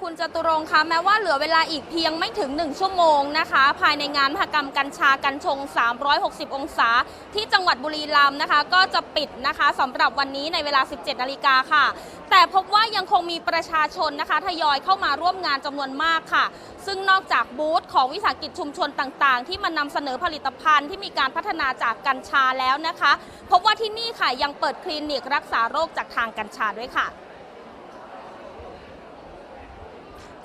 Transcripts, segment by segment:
คุณจตุรงค์คะแม้ว่าเหลือเวลาอีกเพียงไม่ถึง 1 ชั่วโมงนะคะ ภายในงานมหกรรมกัญชากัญชง 360 องศา ที่จังหวัดบุรีรัมย์นะคะ ก็จะปิดนะคะสำหรับวันนี้ในเวลา 17 นาฬิกาค่ะ แต่พบว่ายังคงมีประชาชนนะคะทยอยเข้ามาร่วมงานจำนวนมากค่ะ ซึ่งนอกจากบูธของวิสาหกิจชุมชนต่างๆ ที่มานำเสนอผลิตภัณฑ์ที่มีการพัฒนาจากกัญชาแล้วนะคะ พบว่าที่นี่ค่ะยังเปิดคลินิกรักษาโรคจากทางกัญชาด้วยค่ะ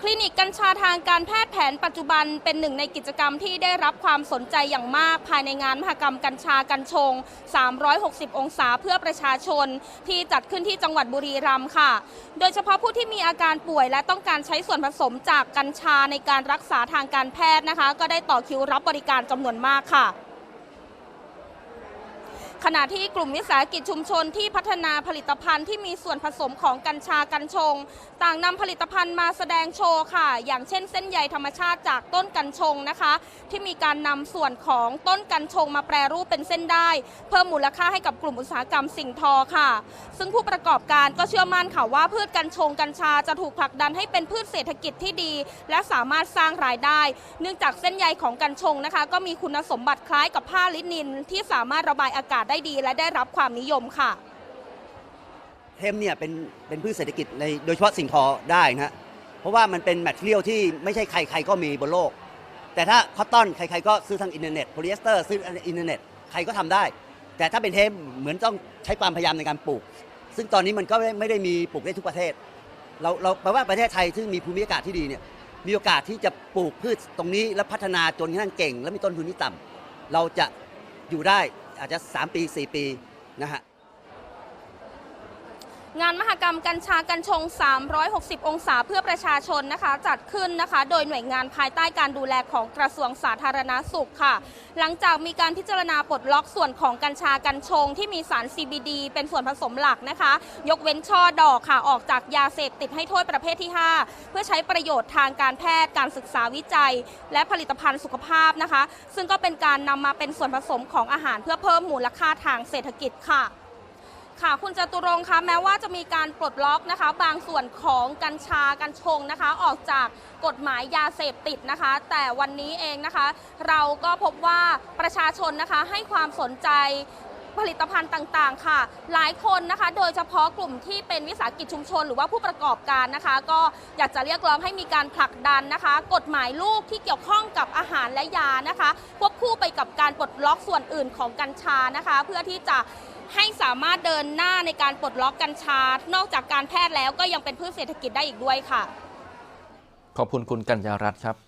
คลินิกกัญชาทางการแพทย์แผนปัจจุบันเป็นหนึ่งในกิจกรรมที่ได้รับความสนใจอย่างมากภายในงานมหกรรมกัญชากัญชง 360 องศาเพื่อประชาชน ที่จัดขึ้นที่จังหวัดบุรีรัมย์ค่ะ โดยเฉพาะผู้ที่มีอาการป่วยและต้องการใช้ส่วนผสมจากกัญชาในการรักษาทางการแพทย์นะคะ ก็ได้ต่อคิวรับบริการจำนวนมากค่ะ ขณะที่กลุ่มวิสาหกิจชุมชนที่พัฒนาผลิตภัณฑ์ที่มีส่วนผสมของกัญชากัญชง ต่างนำผลิตภัณฑ์มาแสดงโชว์ค่ะ อย่างเช่นเส้นใยธรรมชาติจากต้นกัญชงนะคะ ที่มีการนำส่วนของต้นกัญชงมาแปรรูปเป็นเส้นได้ เพิ่มมูลค่าให้กับกลุ่มอุตสาหกรรมสิ่งทอค่ะ ซึ่งผู้ประกอบการก็เชื่อมั่นค่ะว่าพืชกัญชงกัญชาจะถูกผลักดันให้เป็นพืชเศรษฐกิจที่ดี และสามารถสร้างรายได้ เนื่องจากเส้นใยของกัญชงนะคะ ก็มีคุณสมบัติคล้ายกับผ้าลินินที่สามารถระบายอากาศได้ดีและได้รับความนิยมค่ะ เทมเนี่ยเป็นเป็นพืชเศรษฐกิจในโดยเฉพาะสิ่งทอได้นะฮะเพราะว่ามันเป็นแมทเทียลที่ไม่ใช่ใครใครก็มีบนโลก แต่ถ้าคอตตอนใครๆก็ซื้อทางอินเทอร์เน็ตโพลีเอสเตอร์ซื้ออินเทอร์เน็ตใครก็ทำได้ แต่ถ้าเป็นเทมเหมือนต้องใช้ความพยายามในการปลูก ซึ่งตอนนี้มันก็ไม่ได้มีปลูกได้ทุกประเทศ เราเราแปลว่าประเทศไทยซึ่งมีภูมิอากาศที่ดีเนี่ยมีโอกาสที่จะปลูกพืชตรงนี้แล้วพัฒนาจนกระทั่งเก่ง และมีต้นทุนที่ต่ำเราจะอยู่ได้ อาจจะ 3 ปี 4 ปีนะฮะ งานมหกรรมกัญชากัญชง 360 องศาเพื่อประชาชนนะคะ จัดขึ้นนะคะ โดยหน่วยงานภายใต้การดูแลของกระทรวงสาธารณาสุขค่ะ หลังจากมีการพิจารณาปลดล็อกส่วนของกัญชากัญชง ที่มีสาร CBD เป็นส่วนผสมหลักนะคะ ยกเว้นช่อดอกค่ะออกจากยาเสพติดให้โทษประเภทที่ 5 เพื่อใช้ประโยชน์ทางการแพทย์การศึกษาวิจัย และผลิตภัณฑ์สุขภาพนะคะ ซึ่งก็เป็นการนำมาเป็นส่วนผสมของอาหารเพื่อเพิ่มมูลค่าทางเศรษฐกิจค่ะ ค่ะ คุณจตุรงค์คะแม้ว่าจะมีการปลดล็อกนะคะ บางส่วนของกัญชากัญชงนะคะ ออกจากกฎหมายยาเสพติดนะคะ แต่วันนี้เองนะคะ เราก็พบว่าประชาชนนะคะให้ความสนใจผลิตภัณฑ์ต่างๆ ค่ะ หลายคนนะคะ โดยเฉพาะกลุ่มที่เป็นวิสาหกิจชุมชน หรือว่าผู้ประกอบการนะคะ ก็อยากจะเรียกร้องให้มีการผลักดันนะคะ กฎหมายลูกที่เกี่ยวข้องกับอาหารและยานะคะควบคู่ไปกับการปลดล็อกส่วนอื่นของกัญชานะคะ เพื่อที่จะ ให้สามารถเดินหน้าในการปลดล็อกกัญชา นอกจากการแพทย์แล้วก็ยังเป็นพืชเศรษฐกิจได้อีกด้วยค่ะ ขอบคุณคุณกัญญารัตน์ครับ